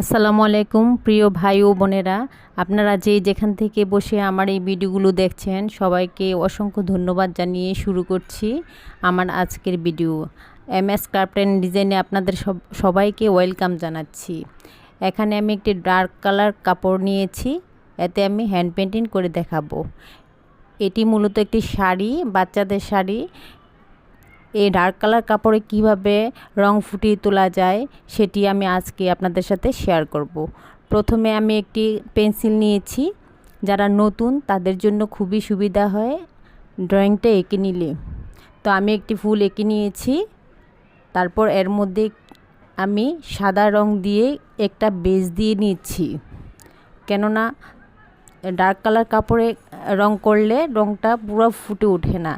আসসালামু আলাইকুম, প্রিয় ভাই ও বোনেরা। আপনারা যে যেখান থেকে বসে আমার এই ভিডিওগুলো দেখছেন, সবাইকে অসংখ্য ধন্যবাদ জানিয়ে শুরু করছি আমার আজকের video. M S craft and ডিজাইনে আপনাদের সব, সবাইকে ওয়েলকাম জানাচ্ছি। এখানে আমি একটি ডার্ক কালার কাপড় নিয়েছি, এতে আমি হ্যান্ড পেন্টিং করে দেখাবো। এটি মূলত একটি শাড়ি, বাচ্চাদের শাড়ি। এই ডার্ক কালার কাপড়ে কীভাবে রং ফুটিয়ে তোলা যায় সেটি আমি আজকে আপনাদের সাথে শেয়ার করব। প্রথমে আমি একটি পেন্সিল নিয়েছি। যারা নতুন, তাদের জন্য খুবই সুবিধা হয় ড্রয়িংটা এঁকে নিলে। তো আমি একটি ফুল এঁকে নিয়েছি। তারপর এর মধ্যে আমি সাদা রং দিয়ে একটা বেজ দিয়ে নিচ্ছি। কেননা ডার্ক কালার কাপড়ে রং করলে রংটা পুরো ফুটে ওঠে না।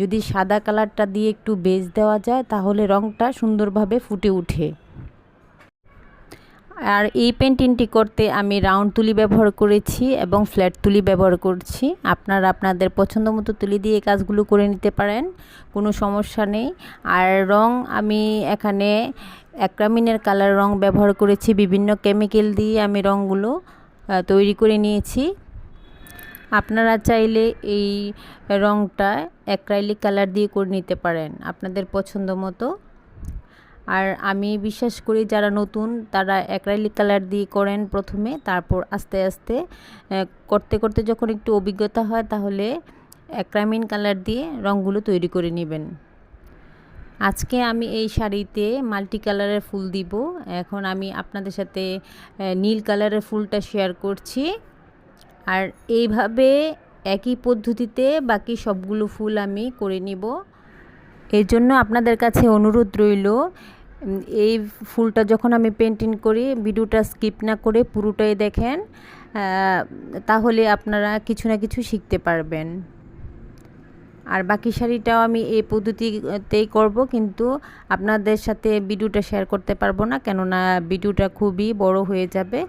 যদি সাদা কালারটা দিয়ে একটু বেজ দেওয়া যায়, তাহলে রঙটা সুন্দরভাবে ফুটে ওঠে আর এই পেন্টিংটি করতে আমি রাউন্ড তুলি ব্যবহার করেছি এবং ফ্ল্যাট তুলি ব্যবহার করছি। আপনারা আপনাদের পছন্দ মতো তুলি দিয়ে কাজগুলো করে নিতে পারেন, কোনো সমস্যা নেই। আর রং আমি এখানে অ্যাক্রামিনের কালার রং ব্যবহার করেছি, বিভিন্ন কেমিক্যাল দিয়ে আমি রঙগুলো তৈরি করে নিয়েছি। আপনারা চাইলে এই রঙটা অ্যাক্রাইলিক কালার দিয়ে করে নিতে পারেন আপনাদের পছন্দ মতো। আর আমি বিশ্বাস করি যারা নতুন, তারা অ্যাক্রাইলিক কালার দিয়ে করেন প্রথমে, তারপর আস্তে আস্তে করতে করতে যখন একটু অভিজ্ঞতা হয় তাহলে অ্যাক্রামিন কালার দিয়ে রঙগুলো তৈরি করে নেবেন। আজকে আমি এই শাড়িতে মাল্টি কালারের ফুল দিব। এখন আমি আপনাদের সাথে নীল কালারের ফুলটা শেয়ার করছি। আর এইভাবে একই পদ্ধতিতে বাকি সবগুলো ফুল আমি করে নিব। এর জন্য আপনাদের কাছে অনুরোধ রইল এই ফুলটা যখন আমি পেন্টিং করি, ভিডিওটা স্কিপ না করে পুরোটাই দেখেন তাহলে আপনারা কিছু না কিছু শিখতে পারবেন। আর বাকি শাড়িটাও আমি এই পদ্ধতিতেই করব, কিন্তু আপনাদের সাথে ভিডিওটা শেয়ার করতে পারব না, কেননা ভিডিওটা খুবই বড় হয়ে যাবে।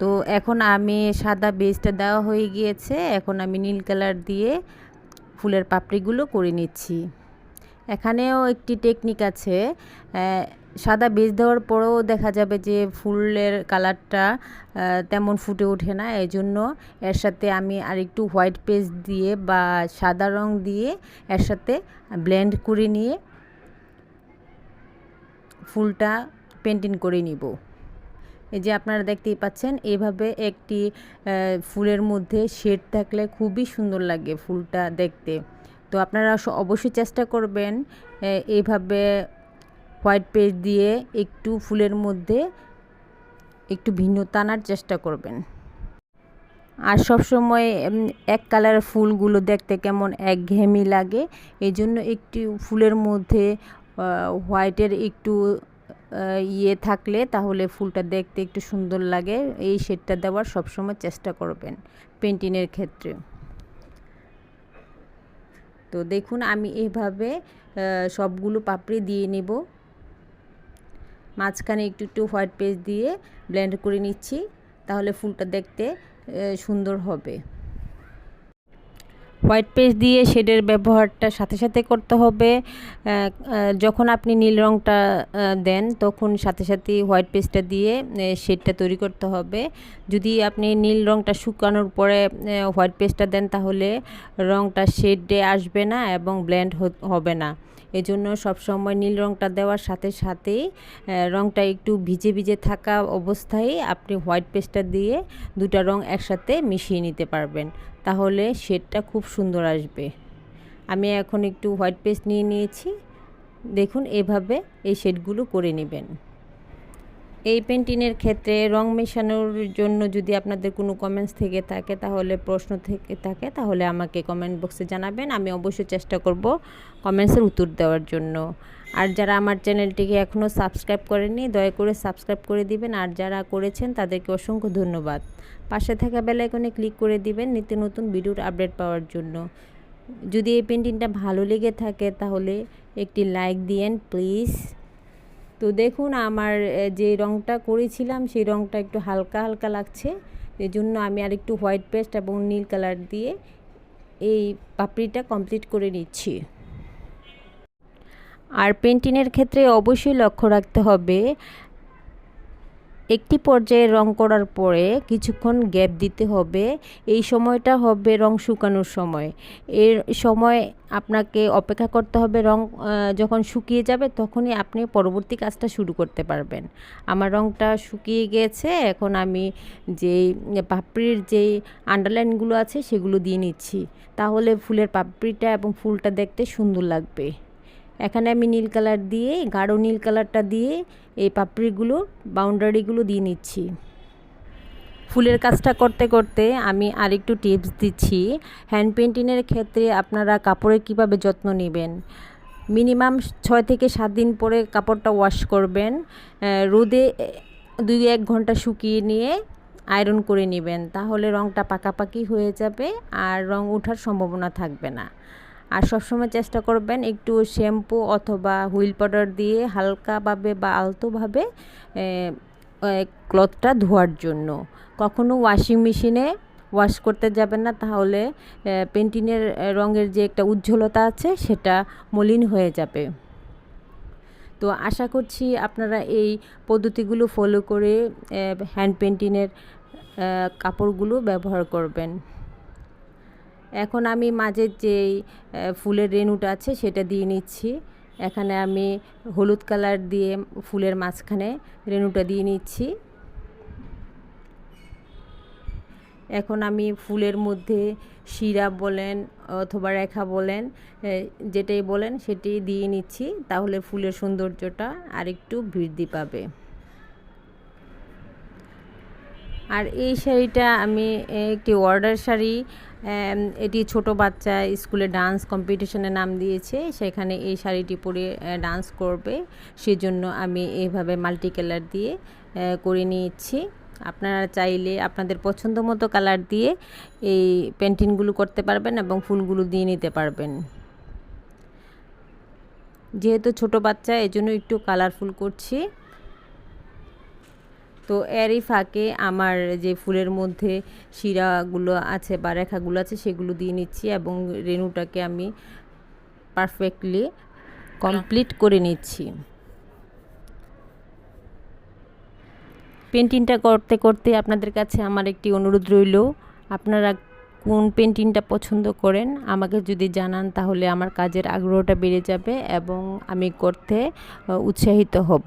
তো এখন আমি সাদা বেসটা দেওয়া হয়ে গিয়েছে। এখন আমি নীল কালার দিয়ে ফুলের পাপড়িগুলো করে নিচ্ছি। এখানেও একটি টেকনিক আছে। সাদা বেজ দেওয়ার পরেও দেখা যাবে যে ফুলের কালারটা তেমন ফুটে ওঠে না। এই জন্য এর সাথে আমি আর একটু হোয়াইট পেস্ট দিয়ে বা সাদা রং দিয়ে এর সাথে ব্লেন্ড করে নিয়ে ফুলটা পেন্টিং করে নিব। এই যে আপনারা দেখতেই পাচ্ছেন, এভাবে একটি ফুলের মধ্যে শেড থাকলে খুবই সুন্দর লাগে ফুলটা দেখতে। তো আপনারা অবশ্যই চেষ্টা করবেন এইভাবে হোয়াইট পেস্ট দিয়ে একটু ফুলের মধ্যে একটু ভিন্নতা আনার চেষ্টা করবেন। আর সব সময় এক কালার ফুলগুলো দেখতে কেমন একঘেয়েমি লাগে। এই জন্য একটি ফুলের মধ্যে হোয়াইটের একটু ইয়ে থাকলে তাহলে ফুলটা দেখতে একটু সুন্দর লাগে। এই শেডটা দেওয়ার সবসময় চেষ্টা করবেন পেন্টিংয়ের ক্ষেত্রে। তো দেখুন, আমি এভাবে সবগুলো পাপড়ি দিয়ে নেব। মাঝখানে একটু একটু হোয়াইট পেস্ট দিয়ে ব্লেন্ড করে নিচ্ছি। তাহলে ফুলটা দেখতে সুন্দর হবে। হোয়াইট পেস্ট দিয়ে শেডের ব্যবহারটা সাথে সাথে করতে হবে। যখন আপনি নীল রঙটা দেন, তখন সাথে সাথে হোয়াইট পেস্টটা দিয়ে শেডটা তৈরি করতে হবে। যদি আপনি নীল রঙটা শুকানোর পরে হোয়াইট পেস্টটা দেন, তাহলে রঙটা শেডে আসবে না এবং ব্ল্যান্ড হবে না। এজন্য সবসময় নীল রঙটা দেওয়ার সাথে সাথেই রঙটা একটু ভিজে ভিজে থাকা অবস্থায় আপনি হোয়াইট পেস্টটা দিয়ে দুটা রং একসাথে মিশিয়ে নিতে পারবেন। তাহলে শেডটা খুব সুন্দর আসবে। আমি এখন একটু হোয়াইট পেস্ট নিয়ে নিয়েছি। দেখুন, এভাবে এই শেডগুলো করে নেবেন। এই পেন্টিংয়ের ক্ষেত্রে রং মেশানোর জন্য যদি আপনাদের কোনো কমেন্টস থেকে থাকে, তাহলে প্রশ্ন থেকে থাকে, তাহলে আমাকে কমেন্ট বক্সে জানাবেন। আমি অবশ্যই চেষ্টা করব কমেন্টসের উত্তর দেওয়ার জন্য। আর যারা আমার চ্যানেলটিকে এখনও সাবস্ক্রাইব করেননি, দয়া করে সাবস্ক্রাইব করে দিবেন। আর যারা করেছেন, তাদেরকে অসংখ্য ধন্যবাদ। পাশে থাকা বেলাইকনে ক্লিক করে দিবেন নিত্য নতুন ভিডিওর আপডেট পাওয়ার জন্য। যদি এই পেন্টিংটা ভালো লেগে থাকে, তাহলে একটি লাইক দিয়েন, প্লিজ। তো দেখুন, আমার যে রঙটা করেছিলাম, সেই রঙটা একটু হালকা হালকা লাগছে। এই জন্য আমি আর একটু হোয়াইট পেস্ট এবং নীল কালার দিয়ে এই পাপড়িটা কমপ্লিট করে নিচ্ছি। আর পেন্টিংয়ের ক্ষেত্রে অবশ্যই লক্ষ্য রাখতে হবে, একটি পর্যায়ে রং করার পরে কিছুক্ষণ গ্যাপ দিতে হবে। এই সময়টা হবে রং শুকানোর সময়। এর সময় আপনাকে অপেক্ষা করতে হবে রং যখন শুকিয়ে যাবে তখনই আপনি পরবর্তী কাজটা শুরু করতে পারবেন। আমার রংটা শুকিয়ে গিয়েছে এখন আমি যেই পাপড়ির যেই আন্ডারলাইনগুলো আছে সেগুলো দিয়ে নিচ্ছি। তাহলে ফুলের পাপড়িটা এবং ফুলটা দেখতে সুন্দর লাগবে। এখানে আমি নীল কালার দিয়ে, গাঢ় নীল কালারটা দিয়ে এই পাপড়িগুলো, বাউন্ডারিগুলো দিয়ে নিচ্ছি। ফুলের কাজটা করতে করতে আমি আরেকটু টিপস দিচ্ছি। হ্যান্ড পেন্টিংয়ের ক্ষেত্রে আপনারা কাপড়ের কীভাবে যত্ন নেবেন? মিনিমাম ছয় থেকে সাত দিন পরে কাপড়টা ওয়াশ করবেন। রোদে দুই এক ঘণ্টা শুকিয়ে নিয়ে আয়রন করে নেবেন। তাহলে রঙটা পাকাপাকি হয়ে যাবে আর রং ওঠার সম্ভাবনা থাকবে না। আর সবসময় চেষ্টা করবেন একটু শ্যাম্পু অথবা হুইল পাউডার দিয়ে হালকাভাবে বা আলতোভাবে ক্লথটা ধোয়ার জন্য। কখনো ওয়াশিং মেশিনে ওয়াশ করতে যাবেন না, তাহলে পেন্টিংয়ের রঙের যে একটা উজ্জ্বলতা আছে সেটা মলিন হয়ে যাবে। তো আশা করছি আপনারা এই পদ্ধতিগুলো ফলো করে হ্যান্ড পেন্টিংয়ের কাপড়গুলো ব্যবহার করবেন। এখন আমি মাঝের যেই ফুলের রেনুটা আছে সেটা দিয়ে নিচ্ছি। এখানে আমি হলুদ কালার দিয়ে ফুলের মাঝখানে রেনুটা দিয়ে নিচ্ছি। এখন আমি ফুলের মধ্যে শিরা বলেন অথবা রেখা বলেন যেটাই বলেন সেটি দিয়ে নিচ্ছি। তাহলে ফুলের সৌন্দর্যটা আরেকটু বৃদ্ধি পাবে। আর এই শাড়িটা আমি একটি অর্ডার শাড়ি এটি ছোট বাচ্চা স্কুলে ডান্স কম্পিটিশনে নাম দিয়েছে, সেখানে এই শাড়িটি পরে ডান্স করবে। সেজন্য আমি এইভাবে মাল্টি কালার দিয়ে করে নিয়েছি। আপনারা চাইলে আপনাদের পছন্দ মতো কালার দিয়ে এই পেন্টিংগুলো করতে পারবেন এবং ফুলগুলো দিয়ে নিতে পারবেন। যেহেতু ছোট বাচ্চা, এজন্য একটু কালারফুল করছি। তো এরই ফাঁকে আমার যে ফুলের মধ্যে শিরাগুলো আছে বা রেখাগুলো আছে সেগুলো দিয়ে নিচ্ছি এবং রেনুটাকে আমি পারফেক্টলি কমপ্লিট করে নিচ্ছি। পেন্টিংটা করতে করতে আপনাদের কাছে আমার একটি অনুরোধ রইল, আপনারা কোন পেন্টিংটা পছন্দ করেন আমাকে যদি জানান তাহলে আমার কাজের আগ্রহটা বেড়ে যাবে এবং আমি করতে উৎসাহিত হব।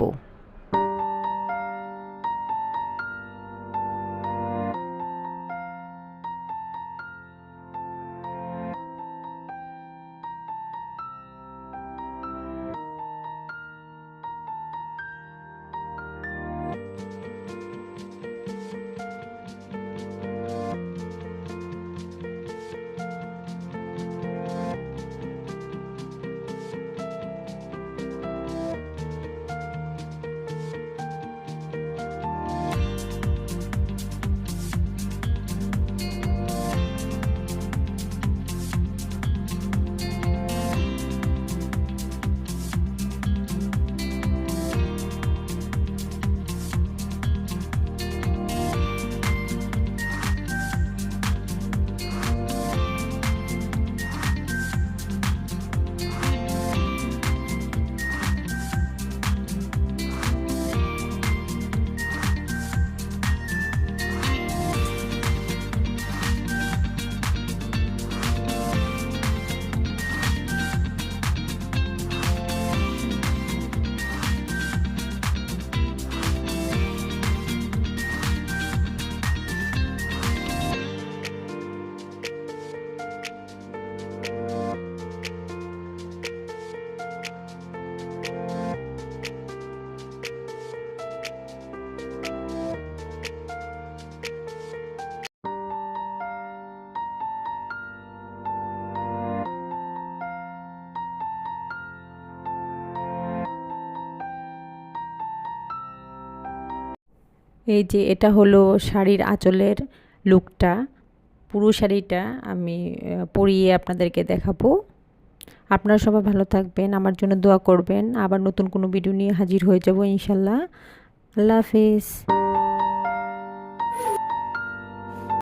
এই যে এটা হলো শাড়ির আঁচলের লুকটা, পুরো শাড়িটা আমি পরিয়ে আপনাদেরকে দেখাবো। আপনারা সবাই ভালো থাকবেন, আমার জন্য দোয়া করবেন। আবার নতুন কোনো ভিডিও নিয়ে হাজির হয়ে যাব ইনশাল্লাহ। আল্লাহ হাফিজ।